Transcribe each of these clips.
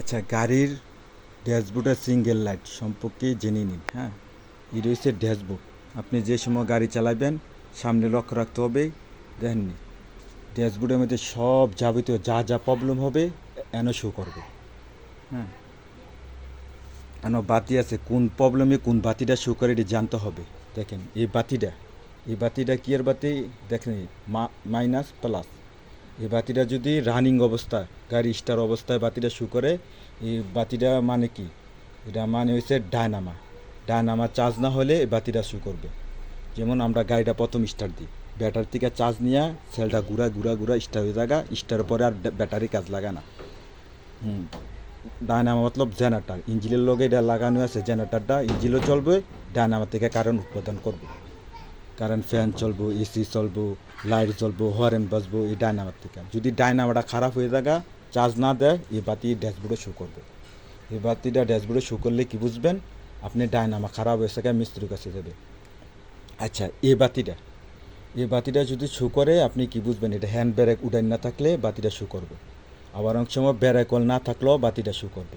আচ্ছা গাড়ির ড্যাশবোর্ডের single light সম্পর্কে জেনে নিন হ্যাঁ? এই রয়েছে ড্যাশবোর্ড। আপনি যে সময় গাড়ি চালাবেন, সামনে লক্ষ্য রাখতে হবে দেখেননি ড্যাশবোর্ডের মধ্যে সব যাবতীয় যা যা প্রবলেম হবে, এন শো করবে হ্যাঁ? এন বাতি আছে, কোন প্রবলেমে কোন বাতিটা শো করে এটি জানতে হবে। দেখেন, এই বাতিটা এই বাতিটা কি এর বাতি? দেখেন মাইনাস প্লাস এই বাতিটা যদি রানিং অবস্থায় গাড়ি স্টার অবস্থায় বাতিটা শু করে, এই বাতিটা মানে কি? এটা মানে হচ্ছে ডায়নামা। ডায়নামা চার্জ না হলে এই বাতিটা শু করবে। যেমন আমরা গাড়িটা প্রথম স্টার্ট দিই। ব্যাটারি থেকে চার্জ নিয়ে সেলটা ঘুরা ঘুরা ঘুরা স্টার হয়ে জায়গা স্টারের পরে আর ব্যাটারি কাজ লাগে না। হুম। ডায়নামা মতলব জেনারেটার ইঞ্জিনের লগে এটা লাগানো আছে জেনারেটারটা ইঞ্জিনও চলবে, ডায়নামা থেকে কারেন্ট উৎপাদন করবে। কারেন্ট ফ্যান চলবো, এসি চলবো, লাইট চলবো হরেন বাজবো, এই ডায়নামার থেকে। যদি ডায়নামাটা খারাপ হয়ে থাকা চার্জ না দেয়, এই বাতি ড্যাশবোর্ডে শো করবে। এই বাতিটা ড্যাশবোর্ডে শো করলে কি বুঝবেন? আপনি ডায়নামা খারাপ হয়ে গা মিস্ত্রির কাছে যাবে। আচ্ছা এই বাতিটা। এই বাতিটা যদি শো করে, আপনি কি বুঝবেন? এটা হ্যান্ড ব্রেক উডান না থাকলে বাতিটা শো করবে। আবার অনেক সময় ব্রেকল না থাকলেও বাতিটা শো করবে।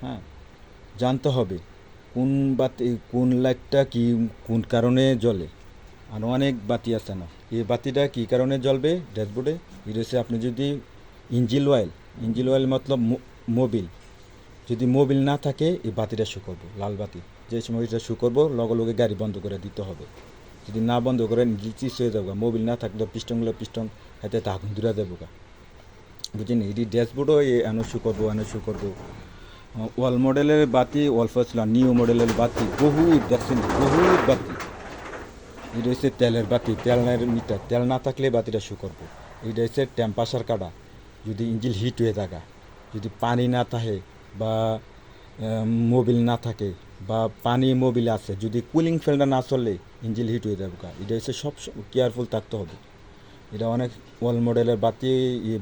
হ্যাঁ জানতে হবে কোন বাতি, কোন লাইটটা কি, কোন কারণে জ্বলে। আর অনেক বাতি আছে না। এই বাতিটা কি কারণে জ্বলবে? ড্যাশবোর্ডে? এটা আপনি যদি ইঞ্জিল অয়েল ইঞ্জিল অয়েল মতলব মোবিল। যদি মোবিল না থাকে, এই বাতিটা শু করব, লাল বাতি। যে সময় এটা শু করব লগে লগে গাড়ি বন্ধ করে দিতে হবে। যদি না বন্ধ করে চিস হয়ে যাব মোবিল না থাকলে পিস্টনগুলো পিস্টন হাতে তাগুন দূরা যাব গা। বুঝিনি এটি ড্যাশবোর্ডও এ এনে শু করব এনে শু করব। ওয়াল মডেলের বাতি অল্প ছিল নিউ মডেলের বাতি বহু দেখছেন বহুত বাতি। এটা হচ্ছে তেলের বাতি তেলের মিটার, তেল না থাকলে বাতিটা শু করব। এটা হচ্ছে টেম্পাসার কাটা, যদি ইঞ্জিল হিট হয়ে থাকা, যদি পানি না থাকে বা মোবিল না থাকে বা পানি মোবিল আছে, যদি কুলিং ফ্যানটা না চললে ইঞ্জিল হিট হয়ে যাবে এটা হচ্ছে সব কেয়ারফুল থাকতে হবে। এটা অনেক ওয়াল মডেলের বাতি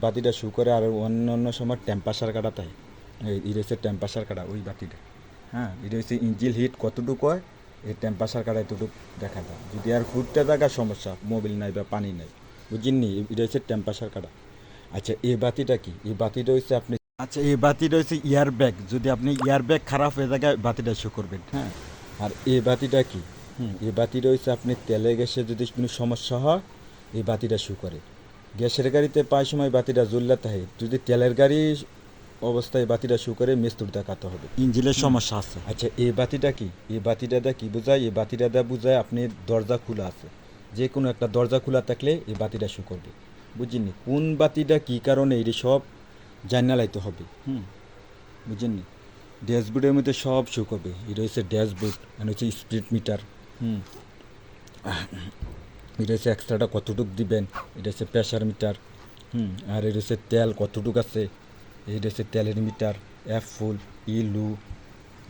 বাতিটা শু করে আর অন্য অন্য সময় টেম্পাসার কাটা থাকে এটা হচ্ছে টেম্পাসার কাটা ওই বাতিটা। হ্যাঁ এটা হচ্ছে ইঞ্জিল হিট কতটুকু হয়? এই টেম্পাসার কাটা এতটুকু দেখা যায়। যদি আর ফুটতে থাকা সমস্যা মোবিল নাই বা পানি নাই বুঝিনি এটা হচ্ছে টেম্পাসার কাটা আচ্ছা এই বাতিটা কি? এই বাতিটা হচ্ছে আপনি আচ্ছা এই বাতিটা হচ্ছে ইয়ার ব্যাগ যদি আপনি ইয়ার ব্যাগ খারাপ হয়ে থাকে, বাতিটা শো করবেন। হ্যাঁ। আর এই বাতিটা কি? হুম, এই বাতিটা হচ্ছে আপনি তেলে গ্যাসে যদি কোনো সমস্যা হয়, এই বাতিটা শু করে। গ্যাসের গাড়িতে প্রায় সময় বাতিটা জ্বললে থাকে যদি তেলের গাড়ি অবস্থায় বাতিটা শু করে মিস্তুর দেখাতে হবে। ইঞ্জিনের সমস্যা আছে। আচ্ছা এই বাতিটা কি? এই বাতিটা দা কি বোঝায়? এই বাতিটা দা বোঝায় আপনি দরজা খোলা আছে। যে কোনো একটা দরজা খোলা থাকলে এই বাতিটা শু করবে। বুঝিনি কোন বাতিটা কি কারণে এটি সব জানা লাইতে হবে? হুম বুঝেননি ড্যাশবোর্ডের মধ্যে সব শো করবে। এটা হচ্ছে ড্যাশবোর্ড আর হচ্ছে স্পিড মিটার। হুম এটা হচ্ছে এক্সট্রাটা কতটুক দিবেন? এটা হচ্ছে প্রেশার মিটার হুম আর এটা হচ্ছে তেল কতটুক আছে? এটা হচ্ছে তেলের মিটার এফ ফুল, ইলু,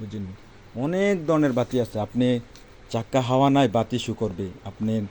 বুঝলেন? অনেক ধরনের বাতি আছে। আপনি চাক্কা হাওয়া নাই, বাতি শু করবে আপনি